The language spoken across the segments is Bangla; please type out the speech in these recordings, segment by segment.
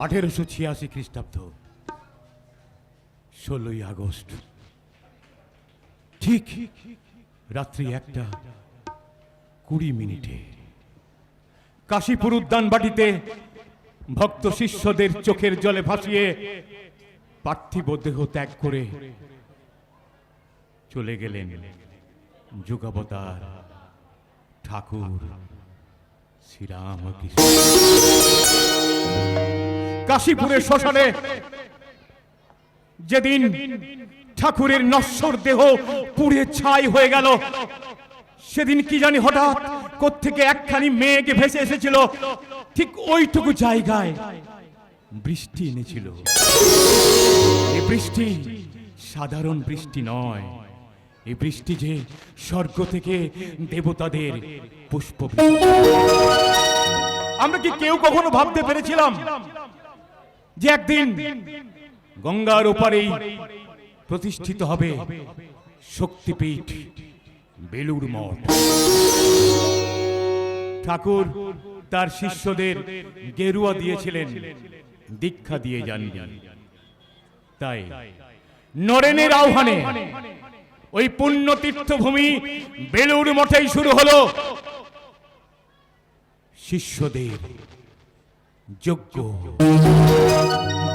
আঠেরোশো ছিয়াশি খ্রিস্টাব্দ, ষোলোই আগস্ট। ঠিক রাত্রি একটা কুড়ি মিনিটে কাশীপুর উদ্যান বাটিতে ভক্ত শিষ্যদের চোখের জলে ভাসিয়ে পার্থিব দেহ ত্যাগ করে চলে গেলেন যুগাবতার ঠাকুর শ্রীরামকৃষ্ণ। কাশীপুরের শ্মশানে যেদিন ঠাকুরের নশ্বর দেহ পুড়ে ছাই হয়ে গেল, সেদিন কি জানি হঠাৎ কোত্থেকে একখানি মেয়েকে ভেসে এসেছিল, ঠিক ওইটুকু জায়গায় বৃষ্টি এনেছিল। এই বৃষ্টি সাধারণ বৃষ্টি নয় এই বৃষ্টি যে স্বর্গ থেকে দেবতাদের পুষ্প আমরা কি কেউ কখনো ভাবতে পেরেছিলাম যে একদিন গঙ্গার ওপারেই প্রতিষ্ঠিত হবে শক্তিপীঠ বেলুর মঠ। ঠাকুর তার শিষ্যদের গেরুয়া দিয়েছিলেন, দীক্ষা দিয়ে যাননি। তাই নরেনের আহ্বানে ওই পুণ্য তীর্থভূমি বেলুর মঠেই শুরু হলো। শিষ্যদের যজ্ঞ।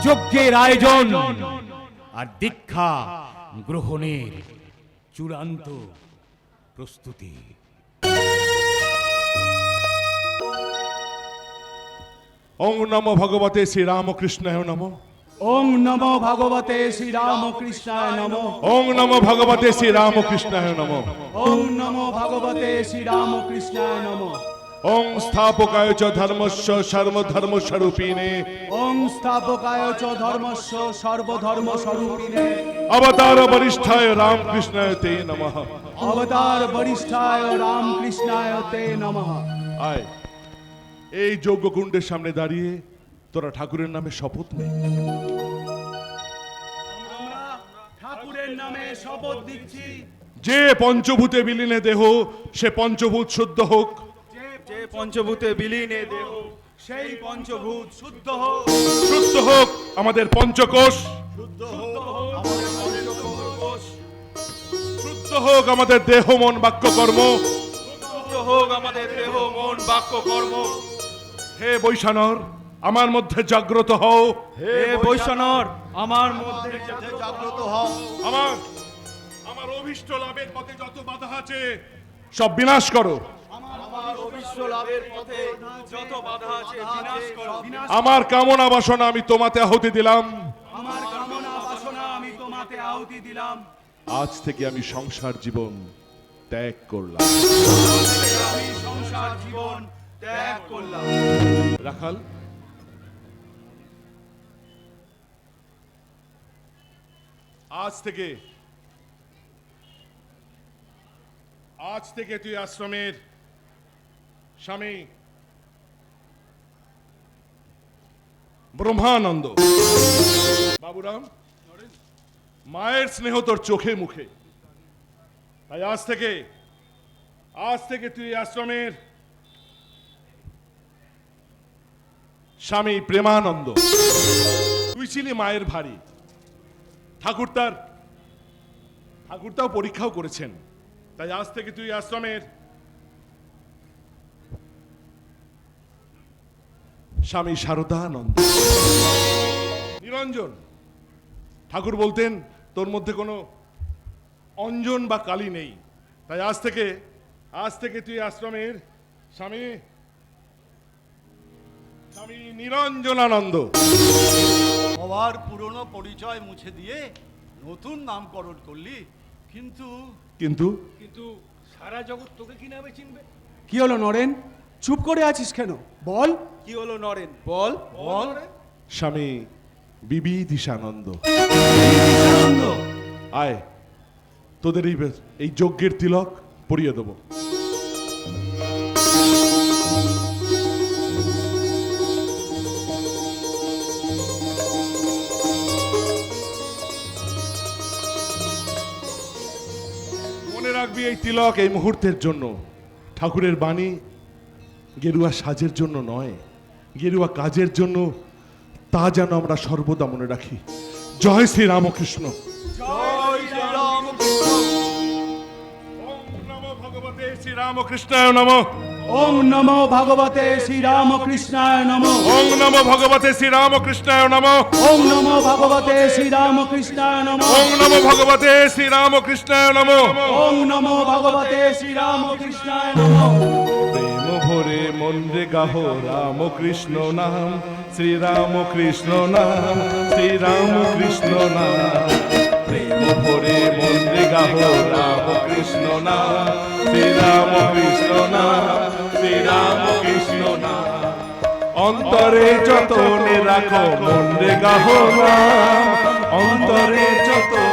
যজ্ঞের আয়োজন। আর দীক্ষা গ্রহণের চূড়ান্ত প্রস্তুতি। ওং নম ভগবতে শ্রীরামকৃষ্ণায় নম। ওং নমো ভগবতে শ্রীরামকৃষ্ণায় নমো। ওং নম ভগবতে শ্রীরামকৃষ্ণায় নম। ওং নমো ভগবতে শ্রীরামকৃষ্ণায় নমো। ওং স্থাপকায় চ ধর্মস্য সর্বধর্ম স্বরূপিণে ওং স্থাপকায় চ ধর্মস্য সর্বধর্ম স্বরূপিণে অবতার বরিষ্ঠায় রামকৃষ্ণায় তে নমঃ। অবতার বরিষ্ঠায় রামকৃষ্ণায় তে নমঃ। আয়। এই যজ্ঞকুণ্ডের সামনে দাঁড়িয়ে তোরা ঠাকুরের নামে শপথ নে। ঠাকুরের নামে শপথ দিচ্ছি যে পঞ্চভূতে বিলীনে দেহ সে পঞ্চভূত শুদ্ধ হোক। পঞ্চভূতে বিলীনে দেহ সেই পঞ্চভূত শুদ্ধ হোক। শুদ্ধ হোক আমাদের পঞ্চকোষ। শুদ্ধ হোক আমাদের দেহ মন বাক্য কর্ম। শুদ্ধ হোক আমাদের দেহ মন বাক্য কর্ম। হে বৈশানর আমার মধ্যে জাগ্রত হও। হে বৈষ্ণর আমার মধ্যে জাগ্রত হও। আমার আমার অভিষ্ট লাভের পথে যত বাধা আছে সব বিনাশ করো। অবিশ্ব লাভের পথে যত বাধা আছে বিনাশ করো। আমার কামনা বাসনা আমি তোমাতে আহুতি দিলাম। আমার কামনা বাসনা আমি তোমাতে আহুতি দিলাম। আজ থেকে আমি সংসার জীবন ত্যাগ করলাম। আমি সংসার জীবন ত্যাগ করলাম। রাখাল? আজ থেকে আজ থেকে তুই আশ্রমের স্বামী। ব্রহ্মানন্দ। বাবুরাম, মায়ের স্নেহ তোর চোখে মুখে। তাই আজ থেকে আজ থেকে তুই আশ্রমের স্বামী প্রেমানন্দ। তুই ছিলি মায়ের ভারী। ঠাকুর তার, ঠাকুর তাও পরীক্ষাও করেছেন। তাই আজ থেকে তুই আশ্রমের স্বামী শারদানন্দ। নিরঞ্জন ঠাকুর বলতেন তোর মধ্যে কোনো অঞ্জন বা কালী নেই। তাই আজ থেকে আজ থেকে তুই আশ্রমের স্বামী স্বামী নিরঞ্জনানন্দ। সবার পুরনো পরিচয় মুছে দিয়ে নতুন নামকরণ করলি কিন্তু কিন্তু কিন্তু সারা জগৎ তোকে কি নামে চিনবে? কি হলো নরেন? চুপ করে আছিস কেন? বল। কি হলো নরেন? বল। বল। স্বামী বিবিদিশানন্দ আয় তোদের এই এই যজ্ঞের তিলক পরিয়ে দেবো। মনে রাখবি এই তিলক এই মুহূর্তের জন্য। ঠাকুরের বাণী গেরুয়া সাজের জন্য নয় গেরুয়া কাজের জন্য তা যেন আমরা সর্বদা মনে রাখি। জয় শ্রী রামকৃষ্ণ জয় শ্রীরামকৃষ্ণ। ওম নমো ভগবতে শ্রী রামকৃষ্ণায় নমঃ। ওম নমো ভগবতে শ্রীরামকৃষ্ণায় নমঃ। ওম নমো ভগবতে শ্রী রামকৃষ্ণায় নমঃ। ওম নমো ভগবতে শ্রীরামকৃষ্ণায় নমঃ। ওম নমো ভগবতে শ্রী রামকৃষ্ণায় নমঃ। ওম নমো ভগবতে শ্রীরামকৃষ্ণায় নমঃ। মন রে গাহ রামকৃষ্ণ নাম, শ্রী রামকৃষ্ণ নাম, শ্রী রামকৃষ্ণ নাম। প্রেম ভরে মন গাহ রামকৃষ্ণ নাম, শ্রী রামকৃষ্ণ নাম, শ্রী রামকৃষ্ণ নাম। অন্তরে যতনে রাখো মন রে গাহ নাম অন্তরে যতনে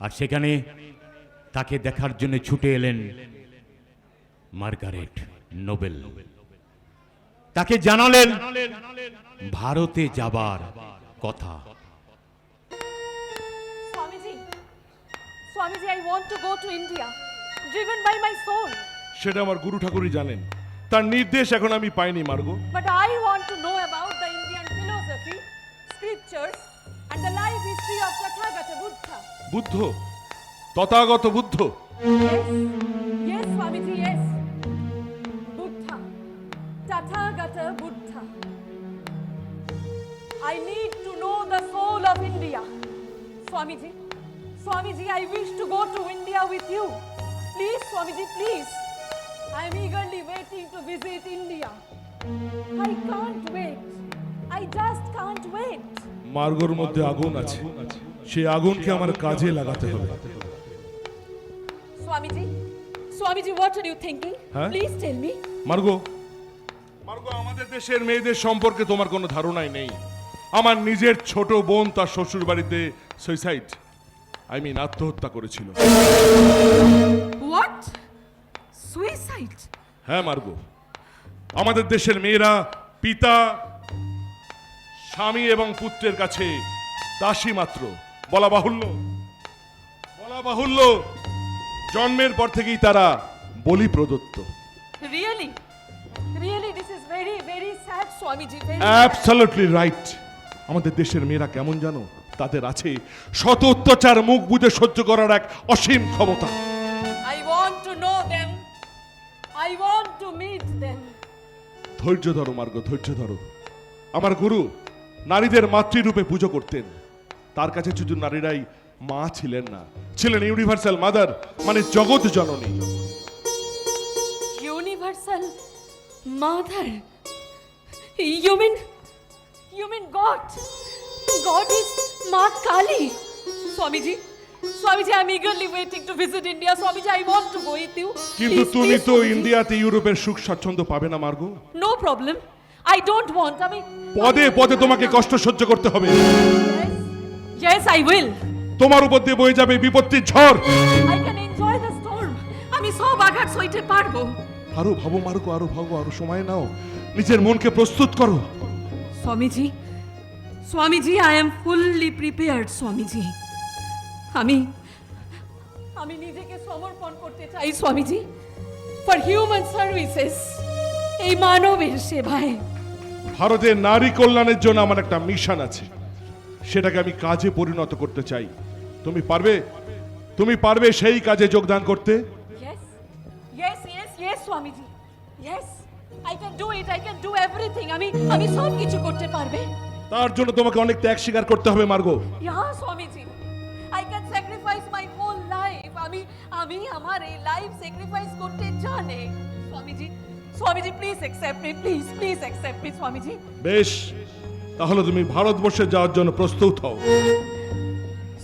আর সেখানে তাকে দেখার জন্য ছুটে এলেন মার্গারেট নোবেল। তাকে জানালেন ভারতে যাবার কথা। সেটা আমার গুরু ঠাকুরই জানেন। তার নির্দেশ এখন আমি পাইনি Margo. But I want to know about the Indian philosophy scriptures Buddha Tathagata Buddha Yes, yes, Swamiji, yes. Buddha, Tathagata Buddha. I need to know the soul of India. Swamiji, Swamiji, I wish to go to India with you. Please, Swamiji, please. I am eagerly waiting to visit India. I can't wait. I just can't wait. মার্গোর মধ্যে আগুন আছে সেই আগুনকে আমার কাজে লাগাতে হবে Swamiji, what are you thinking? Huh? Please tell me. Margo Margo আমাদের দেশের মেয়েদের সম্পর্কে তোমার কোনো ধারণাই নেই আমার নিজের ছোট বোন তার শ্বশুর বাড়িতে সুইসাইড আই মিন আত্মহত্যা করেছিল What? সুইসাইড হ্যাঁ মার্গো আমাদের দেশের মেয়েরা পিতা স্বামী এবং পুত্রের কাছে দাসী মাত্র বলা বাহুল্য বলা বাহুল্য জন্মের পর থেকেই তারা বলি প্রদত্ত? Really, this is very, very sad, Swamiji. Very absolutely right আমাদের দেশের মেয়েরা কেমন জানো তাদের আছে শত অত্যাচার মুখ বুঝে সহ্য করার এক অসীম ক্ষমতা I want to know them. I want to meet them. ধৈর্য ধরো মার্গ ধৈর্য ধরো আমার গুরু নারীদের মাতৃরূপে পুজো করতেন। তার কাছে শুধু নারীরাই মা ছিলেন না ছিলেন ইউনিভার্সাল মাদার মানে জগৎ জননী। Universal mother women women god god is মা কালী স্বামীজি স্বামীজি আমি eagerly waiting to visit India Swamiji I want to go with you কিন্তু তুমি তো ইন্ডিয়াতে ইউরোপের সুখ স্বাচ্ছন্দ্য পাবে না Margo. No problem I don't want আমি পদে পদে তোমাকে কষ্ট সহ্য করতে হবে। Yes, আই উইল তোমার উপর দিয়ে বয়ে যাবে বিপত্তির ঝড়। I can enjoy the storm. আমি সব আঘাত সইতে পারব। আরও ভাবো মার্গো আরও ভাবো আরও সময় নাও। নিজের মনকে প্রস্তুত করো। Swamiji Swamiji I am fully prepared Swamiji. আমি আমি নিজেকে সমর্পণ করতে চাই স্বামীজি। ফর হিউম্যান সার্ভিসেস এই মানবের সেবায়। ভারতের নারী কল্যাণের জন্য আমার একটা মিশন আছে। সেটাকে আমি কাজে পরিণত করতে চাই। তুমি পারবে? তুমি পারবে সেই কাজে যোগদান করতে? আমি আমি সব কিছু পারবে। তার জন্য তোমাকে অনেক ত্যাগ স্বীকার করতে হবে Margo. Yeah Swamiji. I can sacrifice my whole life আমি আমি আমার এই লাইফ স্যাক্রিফাইস করতে জানে। Swamiji Swamiji please accept me please please accept me Swamiji. বেশ তাহলে তুমি ভারতবর্ষে যাওয়ার জন্য প্রস্তুত হও।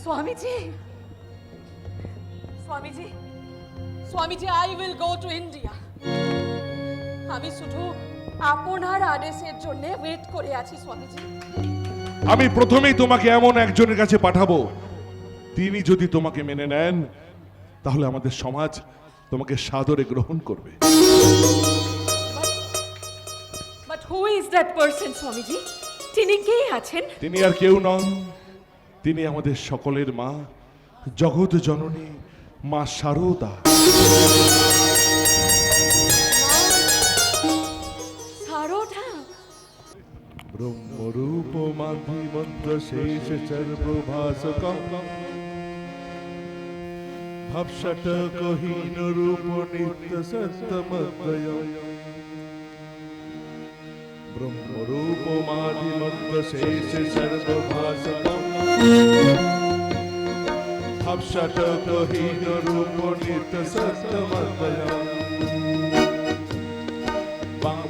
Swamiji Swamiji Swamiji I will go to India আমি শুধু আপনার আদেশের জন্য ওয়েট করে আছি স্বামীজি। আমি প্রথমেই তোমাকে এমন একজনের কাছে পাঠাবো তিনি যদি তোমাকে মেনে নেন তাহলে আমাদের সমাজ তোমাকে সাদরে গ্রহণ করবে। Who is that person Swamiji তিনি কে আছেন? তিনি আর কেউ নন। তিনি আমাদের সকলের মা জগৎ জননী মা শারদা সারোঠা ব্রহ্মরূপ মাধি মন্ত্র শেষ সর্বভাসকম। ভাবসট কহীন রূপ নিত্য সত্যমদ্বয় ব্রহ্মরূপ মাধি মন্ত্র শেষ সর্বভাসকম ভাবসট কহীন রূপ নিত্য সত্যমদ্বয়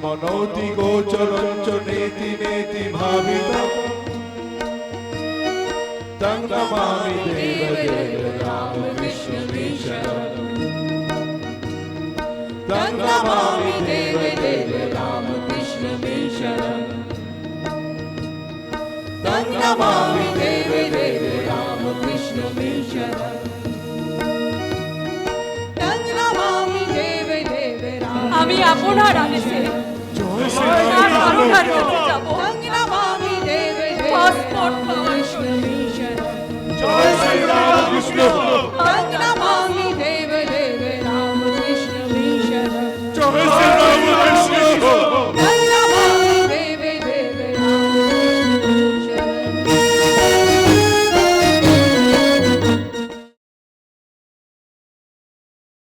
মনৌতি গোচরঞ্চ নেতি নেতি ভাবিত তং নমামি দেব দেব রাম কৃষ্ণ তং নমামি দেব দেব রাম কৃষ্ণ তং নমামি দেব দেব রাম কৃষ্ণ আমি আপনার আদেশে আর সারোঠার কাছে যাব পাসপোর্ট জয় শ্রী রাম কৃষ্ণ। বাংলা